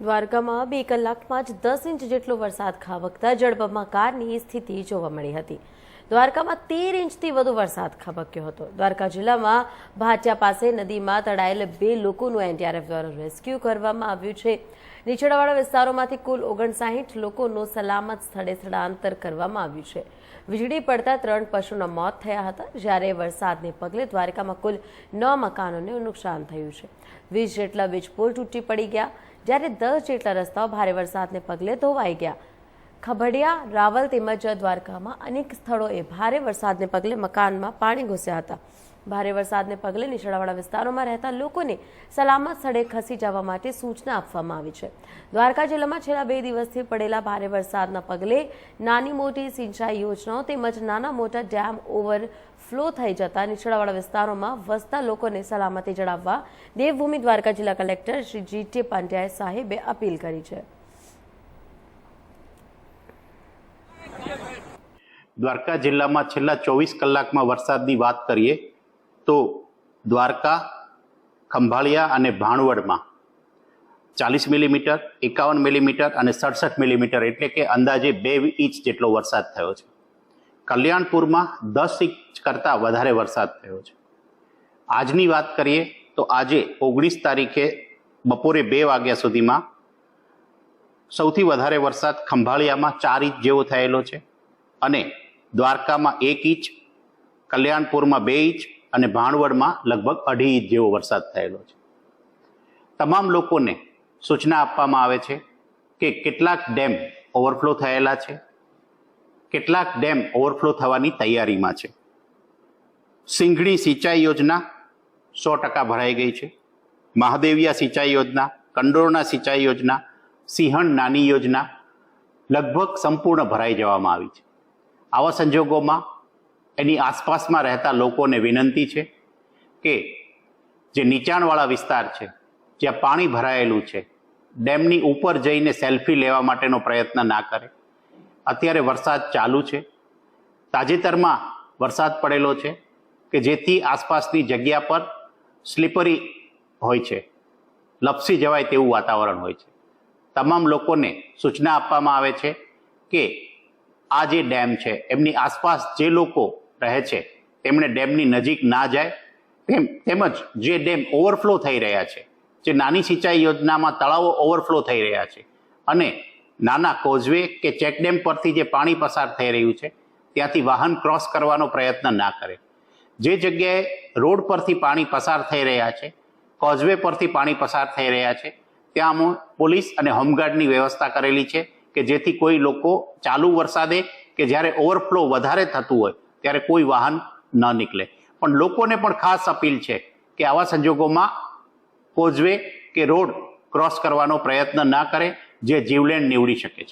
દ્વારકામાં બે કલાકમાં જ દસ ઇંચ જેટલો વરસાદ ખાબકતા જળબંબાકારની સ્થિતિ જોવા મળી હતી. દ્વારકામાં તેર ઇંચથી વધુ વરસાદ ખાબક્યો હતો. દ્વારકા જિલ્લામાં ભાટિયા પાસે નદીમાં તળાયેલ બે લોકોનું એનડીઆરએફ દ્વારા રેસ્ક્યુ કરવામાં આવ્યું છે. નીચાણવાળા વિસ્તારોમાંથી કુલ ઓગણસાહીઠ લોકોનું સલામત સ્થળે સ્થળાંતર કરવામાં આવ્યું છે. વીજળી પડતા ત્રણ પશુના મોત થયા હતા. જ્યારે વરસાદને પગલે દ્વારકામાં કુલ નવ મકાનોને નુકસાન થયું છે. વીસ જેટલા વીજ પુલ તૂટી પડી ગયા. જ્યારે દસ જેટલા રસ્તાઓ ભારે વરસાદને પગલે ધોવાઈ ગયા. ખભડિયા રાવલ તેમજ દ્વારકામાં અનેક સ્થળોએ ભારે વરસાદને પગલે મકાનમાં પાણી ઘૂસ્યા હતા. ભારે વરસાદને પગલે નીચાણવાળા વિસ્તારોમાં રહેતા લોકોને સલામત સ્થળે ખસી જવા માટે સૂચના આપવામાં આવી છે. દ્વારકા જિલ્લામાં છેલ્લા બે દિવસથી પડેલા ભારે વરસાદના પગલે નાની મોટી સિંચાઈ યોજનાઓ તેમજ નાના મોટા ડેમ ઓવર ફ્લો થઈ જતા નીચાણવાળા વિસ્તારોમાં વસતા લોકોને સલામતી જણાવવા દેવભૂમિ દ્વારકા જિલ્લા કલેક્ટર શ્રી જી ટી પાંડ્યાએ સાહેબે અપીલ કરી છે. દ્વારકા જિલ્લામાં છેલ્લા ચોવીસ કલાકમાં વરસાદની વાત કરીએ તો દ્વારકા, ખંભાળિયા અને ભાણવડમાં ચાલીસ મિલીમીટર, એકાવન મિલીમીટર અને સડસઠ મિલીમીટર એટલે કે અંદાજે બે ઇંચ જેટલો વરસાદ થયો છે. કલ્યાણપુરમાં દસ ઇંચ કરતાં વધારે વરસાદ થયો છે. આજની વાત કરીએ તો આજે ઓગણીસ તારીખે બપોરે બે વાગ્યા સુધીમાં સૌથી વધારે વરસાદ ખંભાળિયામાં ચાર ઇંચ જેવો થયેલો છે અને દ્વારકામાં એક ઇંચ, કલ્યાણપુરમાં બે ઇંચ અને ભાણવડમાં લગભગ અઢી ઇંચ જેવો વરસાદ થયેલો છે. તમામ લોકોને સૂચના આપવામાં આવે છે કે કેટલાક ડેમ ઓવરફ્લો થયેલા છે, કેટલાક ડેમ ઓવરફ્લો થવાની તૈયારીમાં છે. સિંઘણી સિંચાઈ યોજના સો ટકા ભરાઈ ગઈ છે. મહાદેવિયા સિંચાઈ યોજના, કંડોરણા સિંચાઈ યોજના, સિંહણ નાની યોજના લગભગ સંપૂર્ણ ભરાઈ જવામાં આવી છે. આવા સંજોગોમાં એની આસપાસમાં રહેતા લોકોને વિનંતી છે કે જે નીચાણવાળા વિસ્તાર છે, જ્યાં પાણી ભરાયેલું છે, ડેમની ઉપર જઈને સેલ્ફી લેવા માટેનો પ્રયત્ન ના કરે. અત્યારે વરસાદ ચાલુ છે. તાજેતરમાં વરસાદ પડેલો છે કે જેથી આસપાસની જગ્યા પર સ્લીપરી હોય છે. લપસી જવાય તેવું વાતાવરણ હોય છે. તમામ લોકોને સૂચના આપવામાં આવે છે કે આ જે ડેમ છે, એમની આસપાસ જે લોકો રહે છે. તેમણે ડેમની નજીક ના જાય. તેમ, તેમજ જે ડેમ ઓવરફ્લો થઈ રહ્યા છે, જે નાની સિંચાઈ યોજનામાં તળાવો ઓવરફ્લો થઈ રહ્યા છે અને નાના કોઝવે કે ચેકડેમ પરથી જે પાણી પસાર થઈ રહ્યું છે, ત્યાંથી વાહન ક્રોસ કરવાનો પ્રયત્ન ના કરે. જે જગ્યાએ રોડ પરથી પાણી પસાર થઈ રહ્યા છે, કોઝવે પરથી પાણી પસાર થઈ રહ્યા છે, ત્યાં પોલીસ અને હોમગાર્ડની વ્યવસ્થા કરેલી છે કે જેથી કોઈ લોકો ચાલુ વરસાદે કે જ્યારે ઓવરફ્લો વધારે થતું હોય ત્યારે કોઈ વાહન ન નીકળે. પણ લોકોને પણ ખાસ અપીલ છે કે આવા સંજોગોમાં કોઝવે કે રોડ ક્રોસ કરવાનો પ્રયત્ન ના કરે, જે જીવલેણ નીવડી શકે છે.